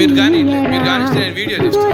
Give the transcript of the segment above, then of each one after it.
మీరు కానీ మీరు కానీ వీడియో చేస్తారు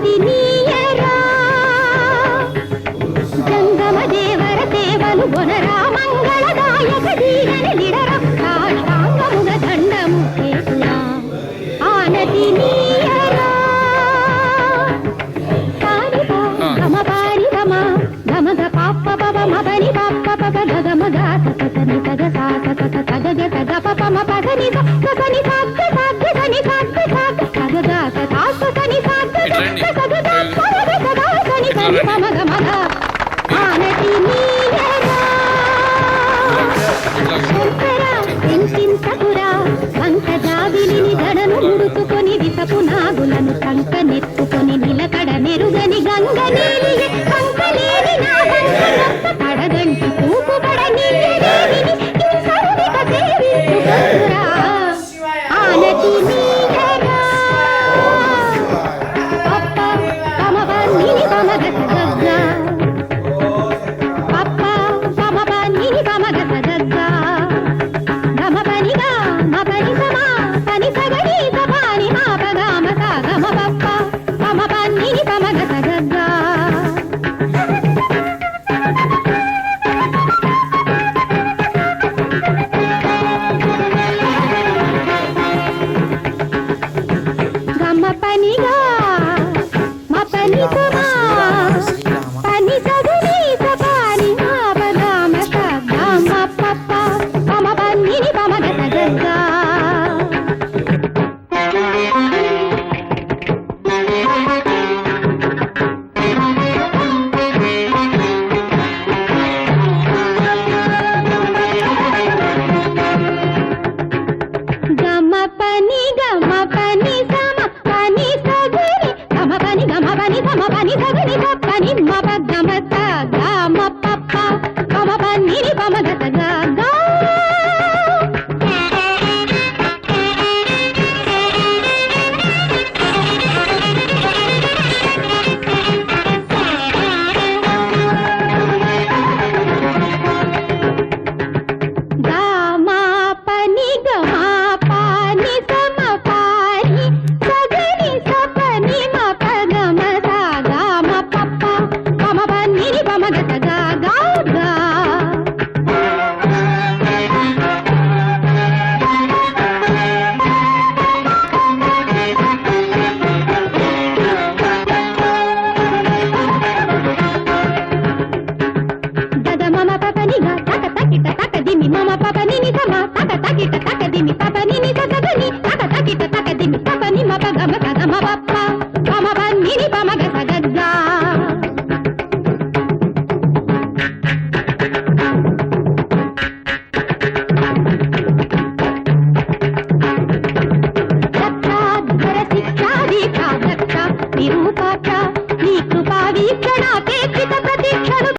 కదినీయరా గంగమ దేవర దేవలు బొనరా మంగళదాయక దీనని లిడర కాష్టాంగముగ దండము చేసినా ఆనది నీయరా కారిబా గమ పారి గమ గమగ పాప పబ మబని పాప పబ గగమగా సకతని తగ సాక సక తగ తగ పప మపగని గ समाधान పనిగా మా పని సమా మగని గొప్పని మబద్ధమత్త పమ